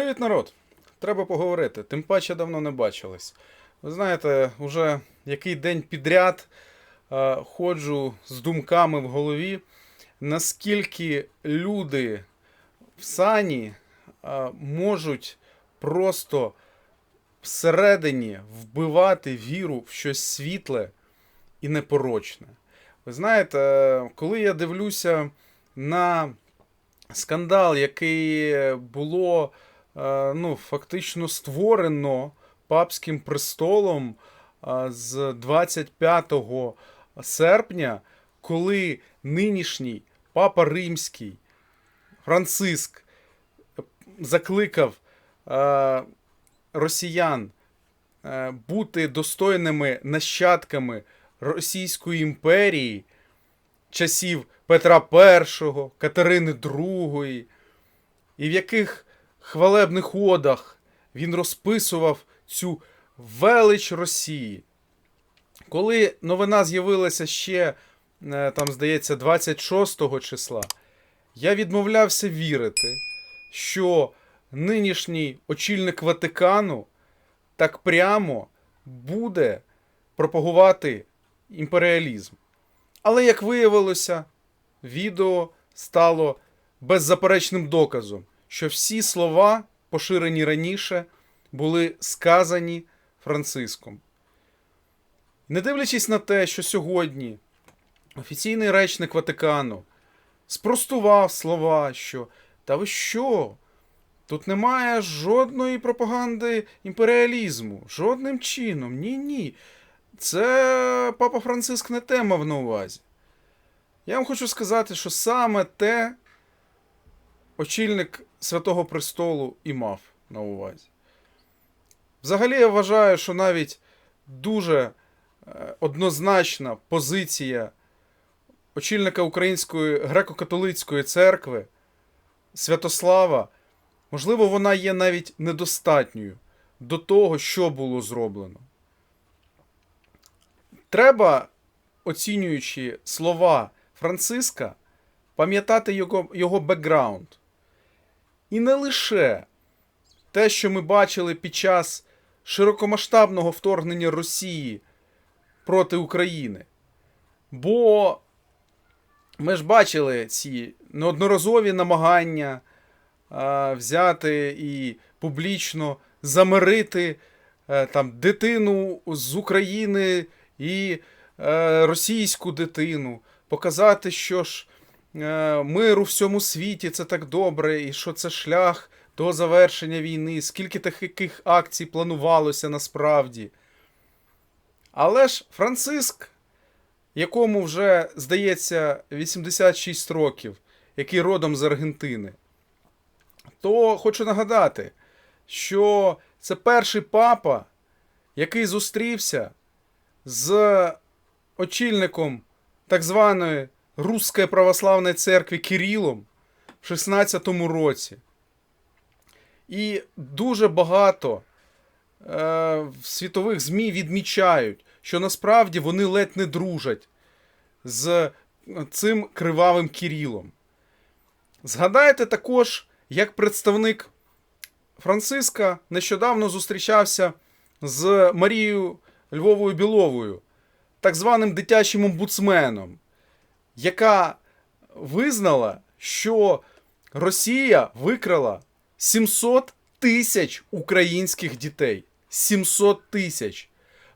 Привіт, народ! Треба поговорити. Тим паче давно не бачились. Ви знаєте, уже який день підряд е, ходжу з думками в голові, наскільки люди в сані е, можуть просто всередині вбивати віру в щось світле і непорочне. Ви знаєте, е, коли я дивлюся на скандал, який було ну, фактично створено папським престолом е, з 25 серпня, коли нинішній папа Римський Франциск закликав е, росіян е, бути достойними нащадками Російської імперії часів Петра І, Катерини II, і в яких хвалебних одах він розписував цю велич Росії. Коли новина з'явилася ще, е, там, здається, 26 числа, я відмовлявся вірити, що нинішній очільник Ватикану так прямо буде пропагувати імперіалізм. Але, як виявилося, відео стало беззаперечним доказом, що всі слова, поширені раніше, були сказані Франциском. Не дивлячись на те, що сьогодні офіційний речник Ватикану спростував слова, що та ви що? Тут немає жодної пропаганди імперіалізму, жодним чином. Ні, ні. Це папа Франциск не те мав на увазі. Я вам хочу сказати, що саме те очільник Святого Престолу і мав на увазі. Взагалі, я вважаю, що навіть дуже е, однозначна позиція очільника Української греко-католицької церкви Святослава, можливо, вона є навіть недостатньою до того, що було зроблено. Треба, оцінюючи слова Франциска, пам'ятати його, його бекграунд. І не лише те, що ми бачили під час широкомасштабного вторгнення Росії проти України. Бо ми ж бачили ці неодноразові намагання а, взяти і публічно замирити е, там, дитину з України і е, російську дитину, показати, що ж е, мир у всьому світі це так добре, і що це шлях до завершення війни, скільки таких акцій планувалося насправді. Але ж Франциск, якому вже, здається, 86 років, який родом з Аргентини, то хочу нагадати, що це перший папа, який зустрівся з очільником так званої Руської православної церкви Кирилом в 16-му році. І дуже багато е, світових ЗМІ відмічають, що насправді вони ледь не дружать з цим кривавим Кирилом. Згадайте також, як представник Франциска нещодавно зустрічався з Марією Львовою Біловою, так званим дитячим омбудсменом, яка визнала, що Росія викрала 700 тисяч українських дітей. 700 тисяч.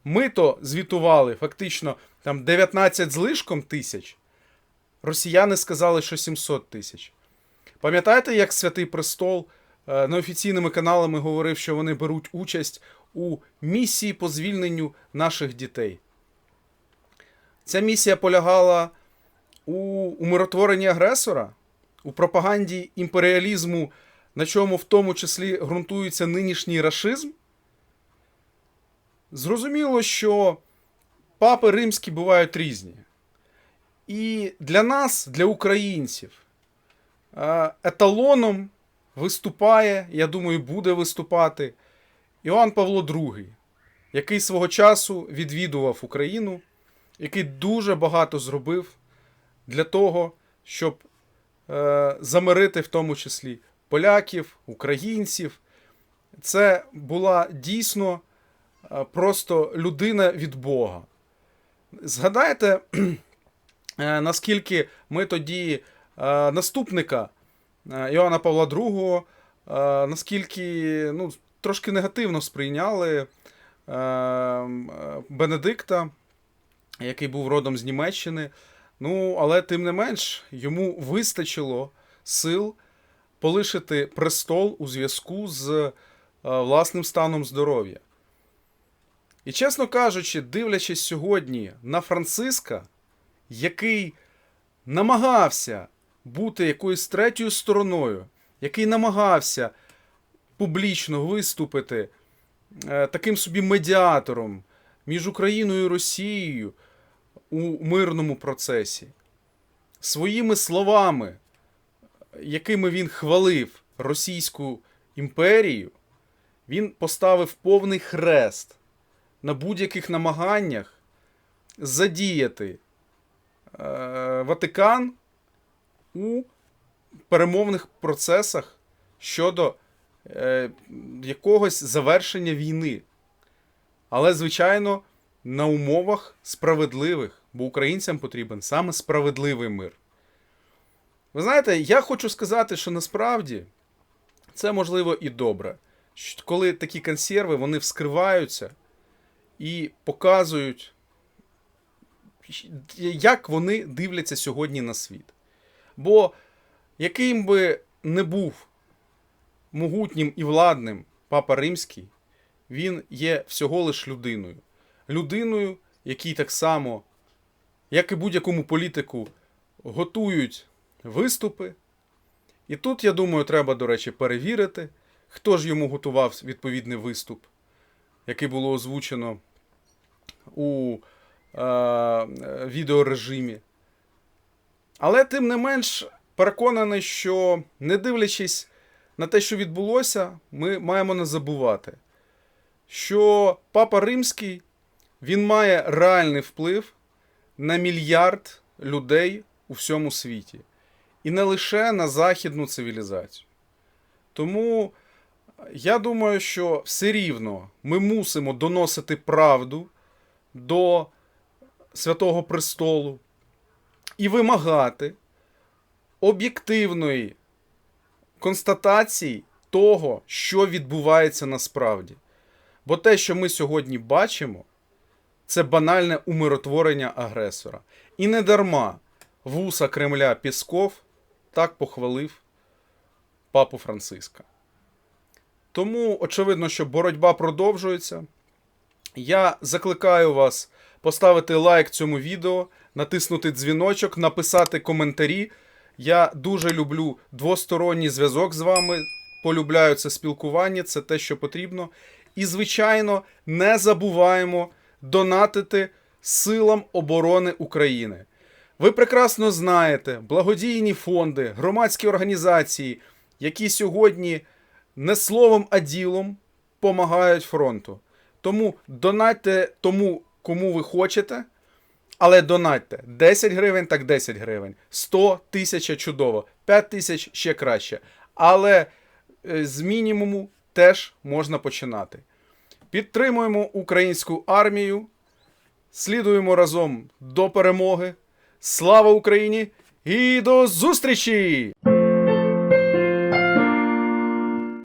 Ми то звітували фактично там 19 з лишком тисяч. Росіяни сказали, що 700 тисяч. Пам'ятаєте, як Святий Престол е, неофіційними каналами говорив, що вони беруть участь у місії по звільненню наших дітей? Ця місія полягала у умиротворенні агресора, у пропаганді імперіалізму, на чому в тому числі ґрунтується нинішній рашизм. Зрозуміло, що папи римські бувають різні. І для нас, для українців, е, еталоном виступає, я думаю, буде виступати Іоанн Павло II, який свого часу відвідував Україну, який дуже багато зробив для того, щоб е, замирити в тому числі поляків, українців це була дійсно е, просто людина від Бога. Згадайте, е, наскільки ми тоді е, наступника е, Іоанна Павла II, е, наскільки ну, трошки негативно сприйняли е, е, Бенедикта, який був родом з Німеччини. Ну, але тим не менш, йому вистачило сил полишити престол у зв'язку з е, власним станом здоров'я. І чесно кажучи, дивлячись сьогодні на Франциска, який намагався бути якоюсь третьою стороною, який намагався публічно виступити е, таким собі медіатором між Україною і Росією у мирному процесі, своїми словами, якими він хвалив Російську імперію, він поставив повний хрест на будь-яких намаганнях задіяти е, Ватикан у перемовних процесах щодо е, якогось завершення війни. Але, звичайно, на умовах справедливих, бо українцям потрібен саме справедливий мир. Ви знаєте, я хочу сказати, що насправді це можливо і добре. Коли такі консерви вони вскриваються і показують, як вони дивляться сьогодні на світ. Бо яким би не був могутнім і владним Папа Римський, він є всього лиш людиною. Людиною, якій так само, як і будь-якому політику, готують виступи. І тут, я думаю, треба, до речі, перевірити, хто ж йому готував відповідний виступ, який було озвучено у е, відеорежимі. Але тим не менш переконаний, що не дивлячись на те, що відбулося, ми маємо не забувати, що Папа Римський він має реальний вплив на мільярд людей у всьому світі. І не лише на західну цивілізацію. Тому я думаю, що все рівно ми мусимо доносити правду до Святого Престолу і вимагати об'єктивної констатації того, що відбувається насправді. Бо те, що ми сьогодні бачимо, це банальне умиротворення агресора. І не дарма вуса Кремля Пісков так похвалив папу Франциска. Тому очевидно, що боротьба продовжується. Я закликаю вас поставити лайк цьому відео, натиснути дзвіночок, написати коментарі. Я дуже люблю двосторонній зв'язок з вами. Полюбляю це спілкування, це те, що потрібно. І, звичайно, не забуваємо донатити силам оборони України. Ви прекрасно знаєте благодійні фонди, громадські організації, які сьогодні не словом, а ділом допомагають фронту. Тому донатьте тому, кому ви хочете, але донатьте 10 гривень, так 10 гривень, 100 тисяч чудово, 5 тисяч ще краще. Але е, з мінімуму теж можна починати. Підтримуємо українську армію, слідуємо разом до перемоги. Слава Україні і до зустрічі!